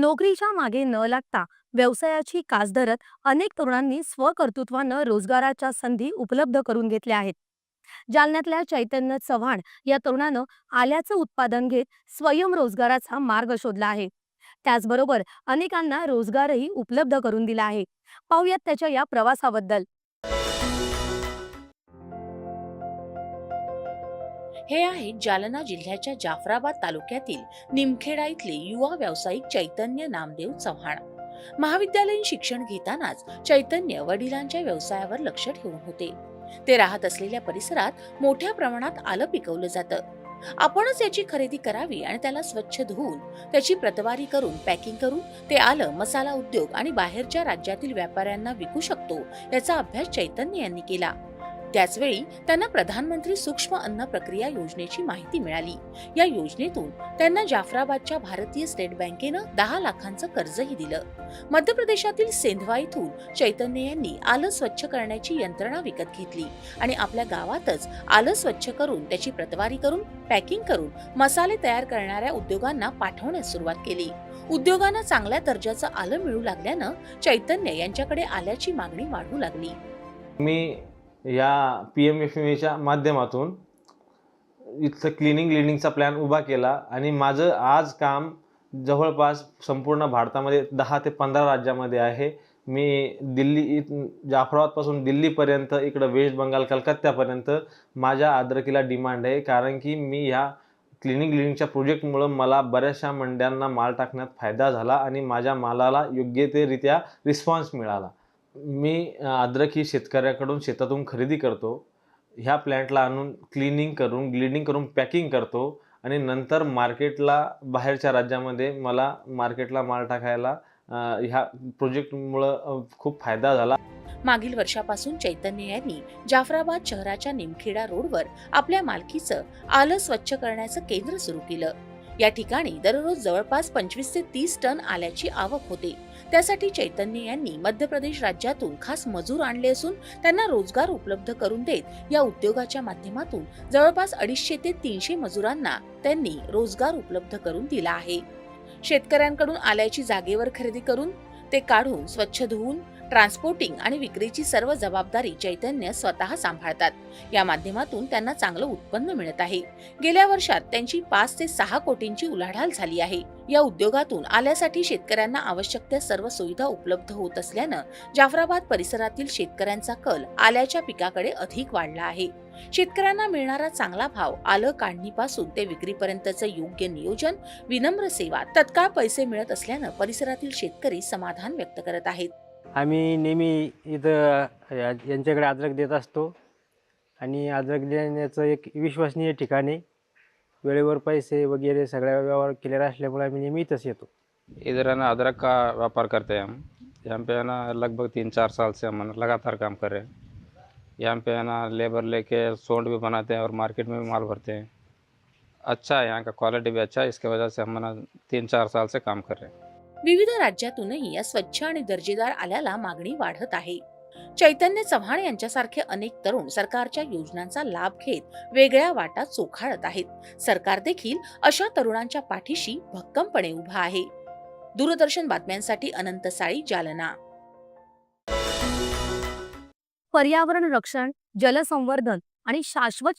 नोकरीच्या मागे न लागता व्यवसायाची कास धरत अनेक तरुणांनी स्वकर्तृत्वानं रोजगाराच्या संधी उपलब्ध करून घेतल्या आहेत. जालन्यातल्या चैतन्य चव्हाण या तरुणानं आल्याचं उत्पादन घेत स्वयंरोजगाराचा मार्ग शोधला आहे. त्याचबरोबर अनेकांना रोजगारही उपलब्ध करून दिला आहे. पाहुयात त्याच्या या प्रवासाबद्दल. हे आहे जालना जिल्ह्याच्या जाफराबाद तालुक्यातील निमखेडा इथले युवा व्यावसायिक चैतन्य नामदेव चव्हाण. महाविद्यालयीन शिक्षण घेतानाच चैतन्य वडिलांच्या व्यवसायावर लक्ष ठेवून होते. ते राहत असलेल्या परिसरात मोठ्या प्रमाणात आलं पिकवलं जातं. आपणच याची खरेदी करावी आणि त्याला स्वच्छ धुवून त्याची प्रतवारी करून पॅकिंग करून ते आलं मसाला उद्योग आणि बाहेरच्या राज्यातील व्यापाऱ्यांना विकू शकतो याचा अभ्यास चैतन्य यांनी केला. त्याचवेळी त्यांना प्रधानमंत्री सूक्ष्म अन्न प्रक्रिया योजनेची माहिती मिळाली. या योजनेतून त्यांना जाफराबादच्या भारतीय स्टेट बँकेनं दहा लाखांचं कर्जही दिलं. मध्य प्रदेशातील सेंधवा इथून चैतन्य यांनी आलं स्वच्छ करण्याची यंत्रणा विकत घेतली आणि आपल्या गावातच आलं स्वच्छ करून त्याची प्रतवारी करून पॅकिंग करून मसाले तयार करणाऱ्या उद्योगांना पाठवण्यास सुरुवात केली. उद्योगांना चांगल्या दर्जाचं आलं मिळू लागल्यानं चैतन्य यांच्याकडे आल्याची मागणी वाढू लागली. मी या पी एम एफ एम एच्या माध्यमातून इथं क्लिनिंग लिडिंगचा प्लॅन उभा केला. आणि माझं आज काम जवळपास संपूर्ण भारतामध्ये दहा ते पंधरा राज्यामध्ये आहे. मी दिल्ली इत जाफराबादपासून दिल्लीपर्यंत इकडं वेस्ट बंगाल कलकत्त्यापर्यंत माझ्या अद्रकीला डिमांड आहे. कारण की मी ह्या क्लिनिक लिडिंगच्या प्रोजेक्टमुळं मला बऱ्याचशा मंड्यांना माल टाकण्यात फायदा झाला आणि माझ्या मालाला योग्य ते रित्या रिस्पॉन्स मिळाला. मी अद्रक ही शेतकऱ्याकडून शेतातून खरेदी करतो. ह्या प्लॅन्टला आणून क्लिनिंग करून ग्लिडिंग करून पॅकिंग करतो आणि नंतर मार्केटला बाहेरच्या राज्यामध्ये मला मार्केटला माल टाकायला ह्या प्रोजेक्टमुळं खूप फायदा झाला. मागील वर्षापासून चैतन्य यांनी जाफराबाद शहराच्या निमखेडा रोडवर आपल्या मालकीचं आलं स्वच्छ करण्याचं केंद्र सुरू केलं. या ठिकाणी दररोज जवळपास पंचवीस ते तीस टन आल्याची आवक होते. त्यासाठी चैतन्य यांनी मध्य प्रदेश राज्यातून खास मजूर आणले असून त्यांना रोजगार उपलब्ध करून देत या उद्योगाच्या माध्यमातून जवळपास अडीचशे ते तीनशे मजुरांना त्यांनी रोजगार उपलब्ध करून दिला आहे. शेतकऱ्यांकडून आल्याची जागेवर खरेदी करून ते काढून स्वच्छ धुवून ट्रान्सपोर्टिंग आणि विक्रीची सर्व जबाबदारी चैतन्य स्वतः सांभाळतात. या माध्यमातून त्यांना चांगलं उत्पन्न मिळत आहे. गेल्या वर्षात त्यांची पाच ते सहा कोटींची उलाढाल झाली आहे. या उद्योगातून आल्यासाठी शेतकऱ्यांना आवश्यक त्या सर्व सुविधा उपलब्ध होत असल्यानं जाफराबाद परिसरातील शेतकऱ्यांचा कल आल्याच्या पिकाकडे अधिक वाढला आहे. शेतकऱ्यांना मिळणारा चांगला भाव आलं काढणीपासून ते विक्रीपर्यंतचं योग्य नियोजन विनम्र सेवा तत्काळ पैसे मिळत असल्यानं परिसरातील शेतकरी समाधान व्यक्त करत आहेत. आम्ही नेहमी इथं या- यांच्याकडे अद्रक देत असतो आणि अद्रक देण्याचं एक विश्वसनीय ठिकाण आहे. वेळेवर पैसे वगैरे सगळ्या व्यवहार क्लिअर असल्यामुळे आम्ही नेहमी इथंच येतो. इधर है ना अदरक का व्यापार करते हैं हम यहाँ पे है ना लगभग तीन चार साल से हम है ना लगातार काम कर. रहे हैं यहाँ पे है ना लेबर लेके सोंड भी बनाते हैं और मार्केट में भी माल भरते हैं. अच्छा है यहाँ का क्वालिटी भी अच्छा है इसके वजह से हम है ना तीन चार साल से काम कर. रहे हैं विविध राज्यातूनही या स्वच्छ आणि दर्जेदार आल्याला मागणी वाढत आहे. चैतन्य चव्हाण यांच्यासारखे अनेक तरुण सरकारच्या योजनांचा लाभ घेत वेगळ्या वाटा चोखाळत आहेत. सरकार देखील अशा तरुणांच्या पाठीशी भक्कमपणे उभा आहे. दूरदर्शन बातम्यांसाठी अनंत साळी जालना. पर्यावरण रक्षण जलसंवर्धन आणि शाश्वत